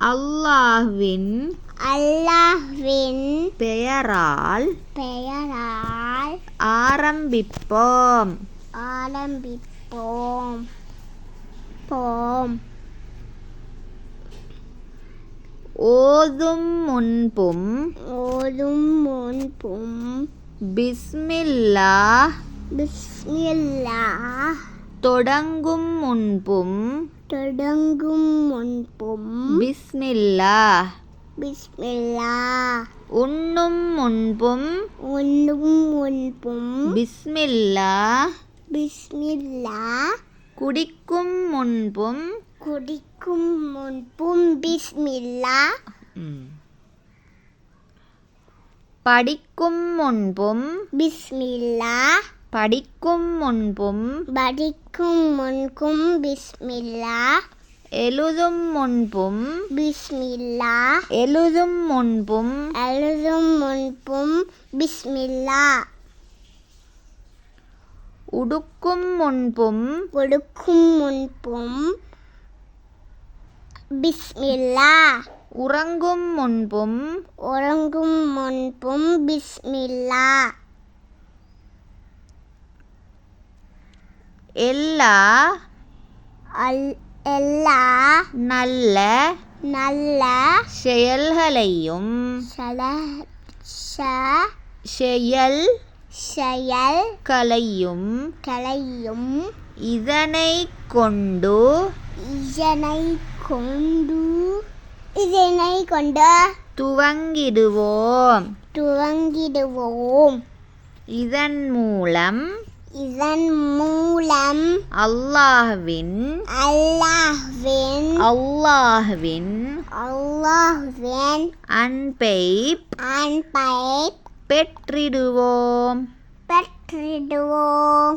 அல்லாஹ்வின் அல்லாஹ்வின் பெயரால் பெயரால் ஆரம்பிப்போம். ஆரம்பிப்போம். போம். ஓதும் முன்பும் ஓதும் முன்பும் பிஸ்மில்லாஹ் பிஸ்மில்லாஹ் தொடங்கும் முன்பும் தொடங்கும் முன்பும் பிஸ்மில்லாஹ் பிஸ்மில்லாஹ் உண்ணும் முன்பும் உண்ணும் முன்பும் பிஸ்மில்லாஹ் பிஸ்மில்லாஹ் குடிக்கும் முன்பும் குடிக்கும் முன்பும் பிஸ்மில்லாஹ் படிக்கும் முன்பும் பிஸ்மில்லாஹ் படிக்கும் முன்பும் படிக்கும் முன்பும் பிஸ்மில்லாஹ் எழுதும் முன்பும் பிஸ்மில்லாஹ் எழுதும் முன்பும் எழுதும் முன்பும் பிஸ்மில்லாஹ் உடுக்கும் முன்பும் கொடுக்கும் முன்பும் பிஸ்மில்லாஹ் உறங்கும் முன்பும் உறங்கும் முன்பும் பிஸ்மில்லாஹ் எல்லா எல்லா நல்ல நல்ல செயல்களையும் செயல் செயல் களையும் கலையும் இதனை கொண்டு இதனை கொண்டு இதனை கொண்டு துவங்கிடுவோம். துவங்கிடுவோம். இதன் மூலம் இதன் மூலம் அல்லாஹ்வின். அல்லாஹ்வின். அல்லாஹ்வின். அல்லாஹ்வின். அன்பை அன்பை பெற்றிடுவோம். பெற்றிடுவோம்.